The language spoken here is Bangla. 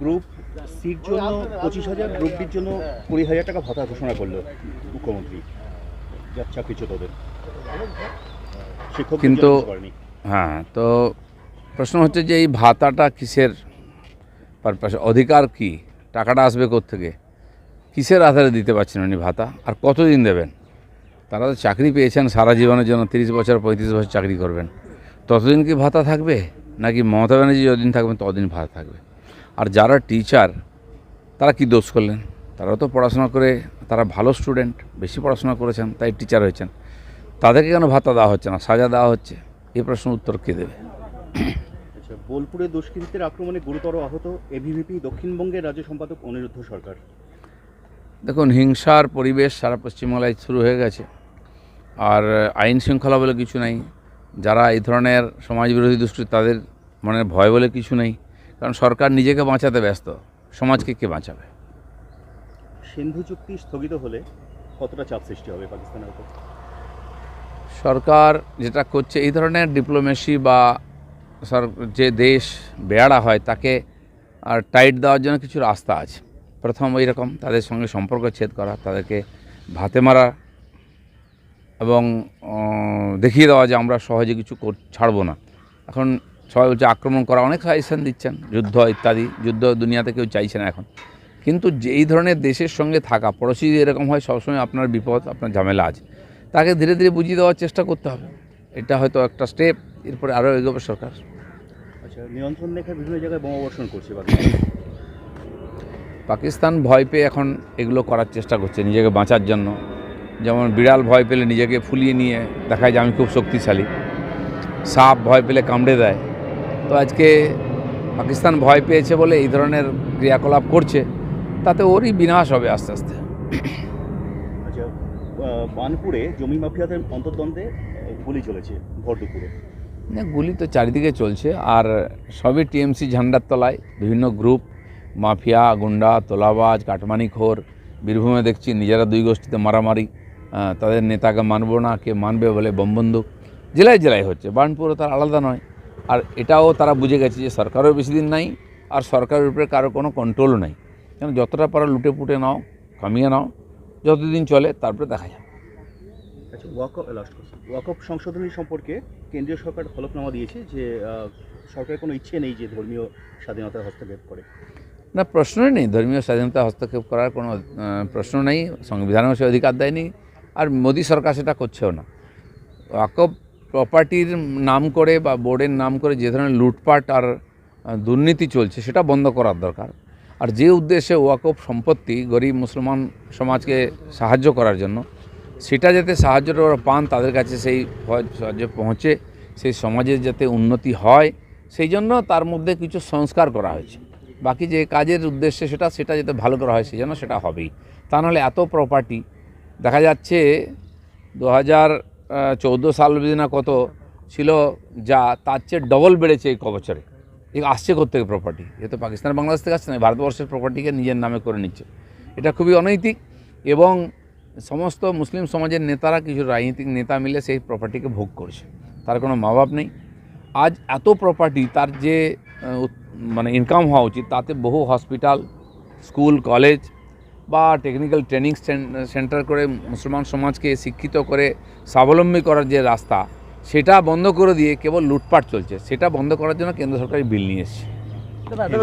গ্রুপ সির জন্য পঁচিশ হাজার গ্রুপ ডির জন্য কুড়ি হাজার টাকা ভাতা ঘোষণা করল মুখ্যমন্ত্রী। যার চাকরিচ্যুতদের শিক্ষক কিন্তু হ্যাঁ তো প্রশ্ন হচ্ছে যে এই ভাতাটা কিসের? পারপাস অধিকার কি? টাকাটা আসবে থেকে কিসের আধারে দিতে পারছেন উনি ভাতা? আর কতদিন দেবেন? তারা তো চাকরি পেয়েছেন সারা জীবনের জন্য তিরিশ বছর পঁয়ত্রিশ বছর চাকরি করবেন। ততদিন কি ভাতা থাকবে? নাকি মমতা ব্যানার্জি যতদিন থাকবেন ততদিন ভাতা থাকবে? আর যারা টিচার তারা কি দোষ করলেন? তারাও তো পড়াশোনা করে তারা ভালো স্টুডেন্ট বেশি পড়াশোনা করেছেন তাই টিচার হয়েছেন। তাদেরকে কেন ভাতা দেওয়া হচ্ছে না? সাজা দেওয়া হচ্ছে? এই প্রশ্ন উত্তর কে দেবে? আচ্ছা বোলপুরে দুষ্কৃতীদের আক্রমণে গুরুতর আহত এবিভিপি দক্ষিণবঙ্গের রাজ্য সম্পাদক অনিরুদ্ধ সরকার। দেখুন হিংসার পরিবেশ সারা পশ্চিমবাংলায় শুরু হয়ে গেছে। আর আইন শৃঙ্খলা বলে কিছু নাই। যারা এই ধরনের সমাজ বিরোধী দুষ্কৃতি তাদের মনে ভয় বলে কিছু নেই। কারণ সরকার নিজেকে বাঁচাতে ব্যস্ত সমাজকে কে বাঁচাবে? সিন্ধু চুক্তি স্থগিত হলে কতটা চাপ সৃষ্টি হবে পাকিস্তানের উপর? সরকার যেটা করছে এই ধরনের ডিপ্লোমেসি বা যে দেশ বেয়ারা হয় তাকে আর টাইট দেওয়ার জন্য কিছু রাস্তা আছে। প্রথম ওই রকম তাদের সঙ্গে সম্পর্ক ছেদ করা তাদেরকে ভাতে মারা এবং দেখিয়ে দেওয়া যে আমরা সহজে কিছু ছাড়বো না। এখন সবাই বলছে আক্রমণ করা অনেক সাজেশন দিচ্ছেন যুদ্ধ ইত্যাদি যুদ্ধ দুনিয়াতে কেউ চাইছে না এখন। কিন্তু যে এই ধরনের দেশের সঙ্গে থাকা পড়োশি এরকম হয় সবসময় আপনার বিপদ আপনার ঝামেলা আছে। তাকে ধীরে ধীরে বুঝিয়ে দেওয়ার চেষ্টা করতে হবে। এটা হয়তো একটা স্টেপ এরপরে আরও এগোবে সরকার। আচ্ছা নিয়ন্ত্রণ রেখার বিভিন্ন জায়গায় বোমাবর্ষণ করছে পাকিস্তান। ভয় পেয়ে এখন এগুলো করার চেষ্টা করছে নিজেকে বাঁচার জন্য। যেমন বিড়াল ভয় পেলে নিজেকে ফুলিয়ে নিয়ে দেখায় যে আমি খুব শক্তিশালী। সাপ ভয় পেলে কামড়ে দেয়। তো আজকে পাকিস্তান ভয় পেয়েছে বলে এই ধরনের ক্রিয়াকলাপ করছে তাতে ওরই বিনাশ হবে আস্তে আস্তে। আচ্ছা বানপুরে জমি মাফিয়াদের অন্তর্দ্বন্দ্বে গুলি চলেছে ভর দুপুরে। না গুলি তো চারিদিকে চলছে আর সবই টিএমসি ঝান্ডার তলায় বিভিন্ন গ্রুপ মাফিয়া গুন্ডা তোলাবাজ কাটমানিখোর বীরভূমে দেখছি নিজেরা দুই গোষ্ঠীতে মারামারি তাদের নেতাকে মানব না কে মানবে বলে বমবন্দুক জেলায় জেলায় হচ্ছে। বার্নপুরও তার আলাদা নয়। আর এটাও তারা বুঝে গেছে যে সরকারও বেশি দিন নাই আর সরকারের উপরে কারও কোনো কন্ট্রোলও নাই। কেন? যতটা পারা লুটে পুটে নাও কামিয়ে নাও যতদিন চলে তারপরে দেখা যাবে। আচ্ছা ওয়াকফ লাস্ট ওয়াকফ সংশোধনী সম্পর্কে কেন্দ্রীয় সরকার হলফনামা দিয়েছে যে সরকারের কোনো ইচ্ছে নেই যে ধর্মীয় স্বাধীনতার হস্তক্ষেপ করে। না প্রশ্নই নেই। ধর্মীয় স্বাধীনতা হস্তক্ষেপ করার কোনো প্রশ্ন নেই। সংবিধানেও সে অধিকার দেয়নি। আর মোদী সরকার সেটা করছেও না। ওয়াকফ প্রপার্টির নাম করে বা বোর্ডের নাম করে যে ধরনের লুটপাট আর দুর্নীতি চলছে, সেটা বন্ধ করার দরকার। আর যে উদ্দেশ্যে ওয়াকফ সম্পত্তি গরিব মুসলমান সমাজকে সাহায্য করার জন্য, সেটা যাতে সাহায্যটা পান, তাদের কাছে সেই সাহায্য পৌঁছে, সেই সমাজের যাতে উন্নতি হয়, সেই জন্য তার মধ্যে কিছু সংস্কার করা হয়েছে। বাকি যে কাজের উদ্দেশ্যে সেটা সেটা যাতে ভালো করা হয়, সেই জন্য সেটা হবেই। তা নাহলে এত প্রপার্টি দেখা যাচ্ছে দু হাজার চৌদ্দো সাল না কত ছিল, যা তার চেয়ে ডবল বেড়েছে এই ক বছরে এই আসছে কোথেকে প্রপার্টি যেহেতু পাকিস্তান বাংলাদেশ থেকে আসছে না ভারতবর্ষের প্রপার্টিকে নিজের নামে করে নিচ্ছে। এটা খুবই অনৈতিক এবং সমস্ত মুসলিম সমাজের নেতারা, কিছু রাজনৈতিক নেতা মিলে সেই প্রপার্টিকে ভোগ করছে। তার কোনো মা বাপ নেই। আজ এত প্রপার্টি তার যে মানে ইনকাম হওয়া উচিত, তাতে বহু হসপিটাল স্কুল কলেজ বা টেকনিক্যাল ট্রেনিং সেন্টার করে মুসলমান সমাজকে শিক্ষিত করে স্বাবলম্বী করার যে রাস্তা, সেটা বন্ধ করে দিয়ে কেবল লুটপাট চলছে। সেটা বন্ধ করার জন্য কেন্দ্র সরকারের বিল নিয়ে এসেছে।